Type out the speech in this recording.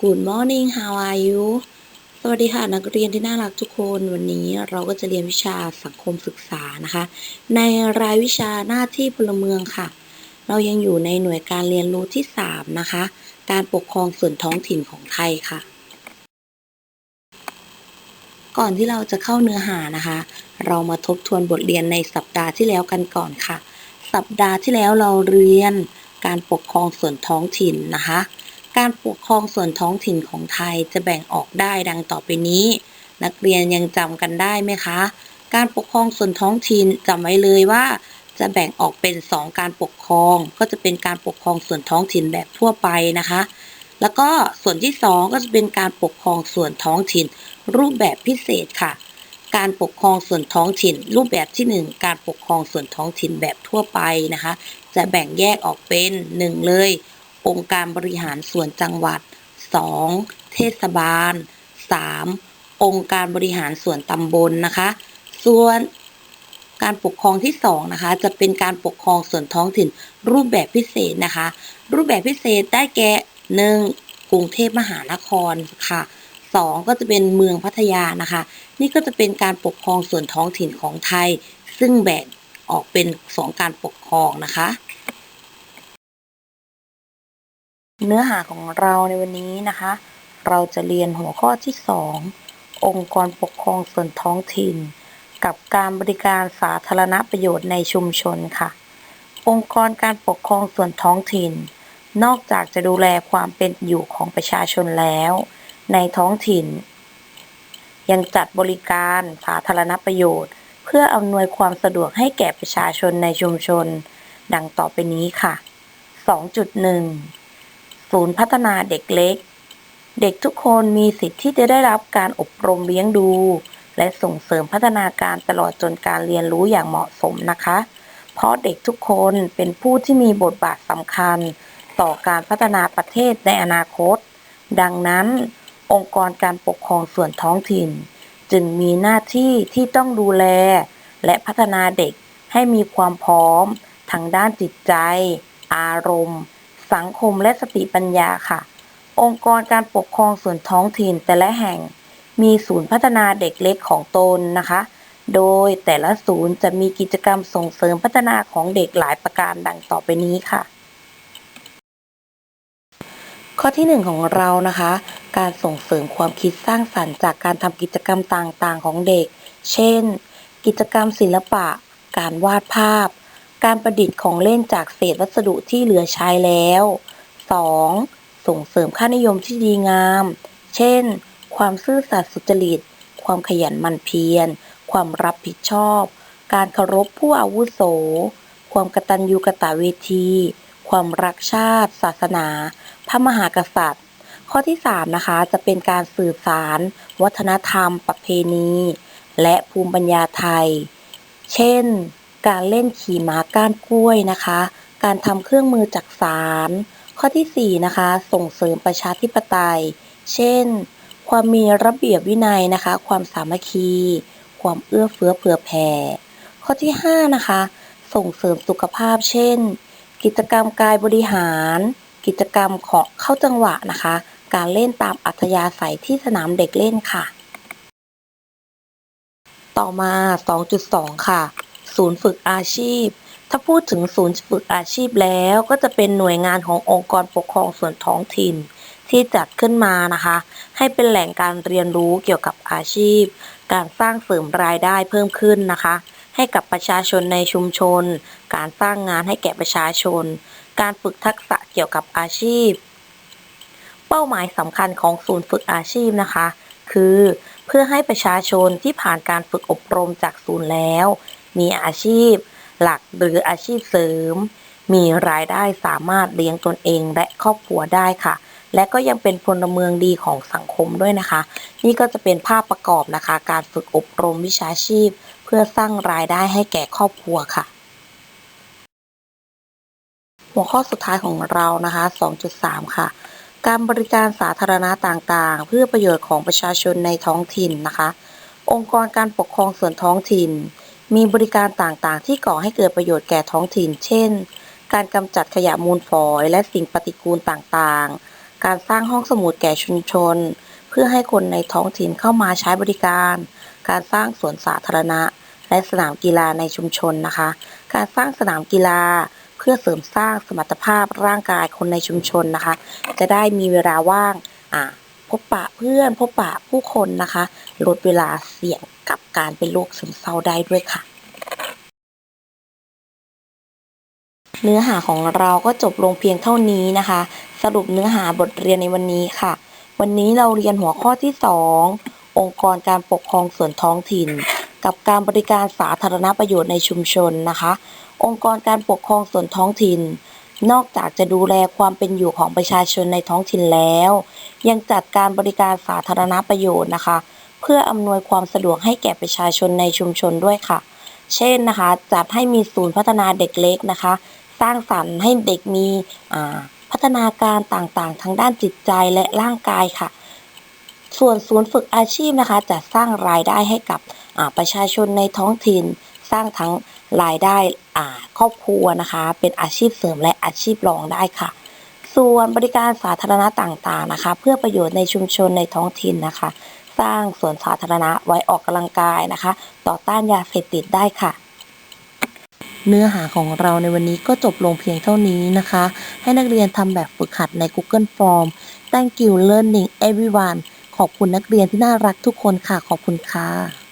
Good morning how are you สวัสดีค่ะนักเรียนที่น่ารักทุกคนวันนี้เราก็จะเรียนวิชาสังคมศึกษานะคะ ในรายวิชาหน้าที่พลเมืองค่ะ เรายังอยู่ในหน่วยการเรียนรู้ที่ 3 นะคะ การปกครองส่วนท้องถิ่นของไทยค่ะ ก่อนที่เราจะเข้าเนื้อหานะคะ เรามาทบทวนบทเรียนในสัปดาห์ที่แล้วกันก่อนค่ะ สัปดาห์ที่แล้วเราเรียนการปกครองส่วนท้องถิ่นนะคะ การปกครองส่วนท้องถิ่นของไทยจะแบ่งออกได้ดังต่อไปนี้ นักเรียนยังจำกันได้ไหมคะ การปกครองส่วนท้องถิ่นจำไว้เลยว่า จะแบ่งออกเป็น 2 การปกครอง ก็จะเป็นการปกครองส่วนท้องถิ่นแบบทั่วไปนะคะ แล้วก็ส่วนที่ 2 ก็จะเป็นการปกครองส่วนท้องถิ่น รูปแบบพิเศษค่ะ การปกครองส่วนท้องถิ่น รูปแบบที่ 1 การปกครองส่วนท้องถิ่นแบบทั่วไปนะคะ จะแบ่งแยกออกเป็น 1 เลย องค์การบริหารส่วนจังหวัด 2. เทศบาล 3. องค์การบริหารส่วนตำบลนะคะ ส่วนการปกครองที่2นะคะจะเป็นการปกครองส่วนท้องถิ่นรูปแบบพิเศษนะคะ รูปแบบพิเศษได้แก่ 1. กรุงเทพมหานครค่ะ 2. ก็จะเป็นเมืองพัทยานะคะ นี่ก็จะเป็นการปกครองส่วนท้องถิ่นของไทย ซึ่งแบ่งออกเป็น2การปกครองนะคะ เนื้อหาของเราในวันนี้นะคะ เราจะเรียนหัวข้อที่ 2 องค์กรปกครองส่วนท้องถิ่น กับการบริการสาธารณประโยชน์ในชุมชนค่ะ องค์กรการปกครองส่วนท้องถิ่น นอกจากจะดูแลความเป็นอยู่ของประชาชนแล้ว ในท้องถิ่น ยังจัดบริการสาธารณประโยชน์ เพื่ออำนวยความสะดวกให้แก่ประชาชนในชุมชน ดังต่อไปนี้ค่ะ 2.1 ศูนย์พัฒนาเด็กเล็ก เด็กทุกคนมีสิทธิ์ที่จะได้รับการอบรมเลี้ยงดู และส่งเสริมพัฒนาการตลอดจนการเรียนรู้อย่างเหมาะสมนะคะ เพราะเด็กทุกคนเป็นผู้ที่มีบทบาทสำคัญ ต่อการพัฒนาประเทศในอนาคต ดังนั้น องค์กรการปกครองส่วนท้องถิ่น จึงมีหน้าที่ที่ต้องดูแล และพัฒนาเด็กให้มีความพร้อมทางด้านจิตใจ อารมณ์ สังคมและสติปัญญาค่ะ องค์กรการปกครองส่วนท้องถิ่นแต่ละแห่ง มีศูนย์พัฒนาเด็กเล็กของตนนะคะ โดยแต่ละศูนย์จะมีกิจกรรมส่งเสริมพัฒนาของเด็กหลายประการดังต่อไปนี้ค่ะ ข้อที่หนึ่งของเรานะคะ การส่งเสริมความคิดสร้างสรรค์จากการทำกิจกรรมต่างๆ ของเด็ก เช่น กิจกรรมศิลปะ การวาดภาพ การประดิษฐ์ของเล่นจากเศษวัสดุที่เหลือใช้แล้ว 2. ส่งเสริมค่านิยมที่ดีงาม เช่น ความซื่อสัตย์สุจริต ความขยันหมั่นเพียร ความรับผิดชอบ การเคารพผู้อาวุโส ความกตัญญูกตเวที ความรักชาติ ศาสนา พระมหากษัตริย์ ข้อที่ 3 นะคะ จะเป็นการสื่อสาร วัฒนธรรม ประเพณี และภูมิปัญญาไทย เช่น การเล่นขี่ม้าก้านกล้วยนะคะ การทำเครื่องมือจักสารข้อที่ 4 นะคะ ส่งเสริมประชาธิปไตย เช่น ความมีระเบียบวินัยนะคะ ความสามัคคี ความเอื้อเฟื้อเผื่อแผ่ ข้อที่ 5 นะคะ ส่งเสริมสุขภาพ เช่น กิจกรรมกายบริหาร กิจกรรมของเข้าจังหวะนะคะ การเล่นตามอัธยาศัยที่สนามเด็กเล่นค่ะ ต่อมา 2.2 ค่ะ ศูนย์ฝึกอาชีพ ถ้าพูดถึงศูนย์ฝึกอาชีพแล้วก็จะเป็นหน่วยงานขององค์กรปกครองส่วนท้องถิ่น ที่จัดขึ้นมานะคะ ให้เป็นแหล่งการเรียนรู้เกี่ยวกับอาชีพ การสร้างเสริมรายได้เพิ่มขึ้นนะคะ ให้กับประชาชนในชุมชน การสร้างงานให้แก่ประชาชน การฝึกทักษะเกี่ยวกับอาชีพ เป้าหมายสำคัญของศูนย์ฝึกอาชีพนะคะ คือเพื่อให้ประชาชนที่ผ่านการฝึกอบรมจากศูนย์แล้ว มีอาชีพ หลักหรืออาชีพเสริม มีรายได้สามารถเลี้ยงตนเองและครอบครัวได้ค่ะ และก็ยังเป็นพลเมืองดีของสังคมด้วยนะคะ นี่ก็จะเป็นภาพประกอบนะคะ การฝึกอบรมวิชาชีพ เพื่อสร้างรายได้ให้แก่ครอบครัวค่ะหัวข้อสุดท้ายของเรานะคะ 2.3 ค่ะ การบริการสาธารณะต่างๆ เพื่อประโยชน์ของประชาชนในท้องถิ่นนะคะ องค์กรการปกครองส่วนท้องถิ่น มีบริการต่างๆ ที่ก่อให้เกิดประโยชน์แก่ท้องถิ่น เช่น การกำจัดขยะมูลฝอยและสิ่งปฏิกูลต่างๆ การสร้างห้องสมุดแก่ชุมชน เพื่อให้คนในท้องถิ่นเข้ามาใช้บริการ การสร้างสวนสาธารณะ และสนามกีฬาในชุมชนนะคะ การสร้างสนามกีฬาเพื่อเสริมสร้างสมรรถภาพร่างกายคนในชุมชนนะคะ จะได้มีเวลาว่างอ่า บปะเพื่อนพบปะผู้คนนะคะ ลดเวลาเสี่ยงกับการเป็นโรคซึมเศร้าได้ด้วยค่ะ เนื้อหาของเราก็จบลงเพียงเท่านี้นะคะ สรุปเนื้อหาบทเรียนในวันนี้ค่ะ วันนี้เราเรียนหัวข้อที่ 2 องค์กรการปกครองส่วนท้องถิ่น กับการบริการสาธารณประโยชน์ในชุมชนนะคะ องค์กรการปกครองส่วนท้องถิ่นนอกจากจะดูแลความเป็นอยู่ของประชาชนในท้องถิ่นแล้ว ยังจัดการบริการสาธารณประโยชน์นะคะ เพื่ออำนวยความสะดวกให้แก่ประชาชนในชุมชนด้วยค่ะ เช่นนะคะจัดให้มีศูนย์พัฒนาเด็กเล็กนะคะ สร้างสรรค์ให้เด็กมีพัฒนาการต่างๆ ทางด้านจิตใจและร่างกายค่ะ ส่วนศูนย์ฝึกอาชีพนะคะจะสร้างรายได้ให้กับประชาชนในท้องถิ่น สร้างทั้งรายได้ครอบครัวนะคะ เป็นอาชีพเสริมและอาชีพรองได้ค่ะ ส่วนบริการสาธารณะต่างๆนะคะ เพื่อประโยชน์ในชุมชนในท้องถิ่นนะคะ สร้างสวนสาธารณะไว้ออกกำลังกายนะคะ ต่อต้านยาเสพติดได้ค่ะ เนื้อหาของเราในวันนี้ก็จบลงเพียงเท่านี้นะคะ ให้นักเรียนทำแบบฝึกหัดใน Google Form Thank you learning everyone ขอบคุณนักเรียนที่น่ารักทุกคนค่ะ ขอบคุณค่ะ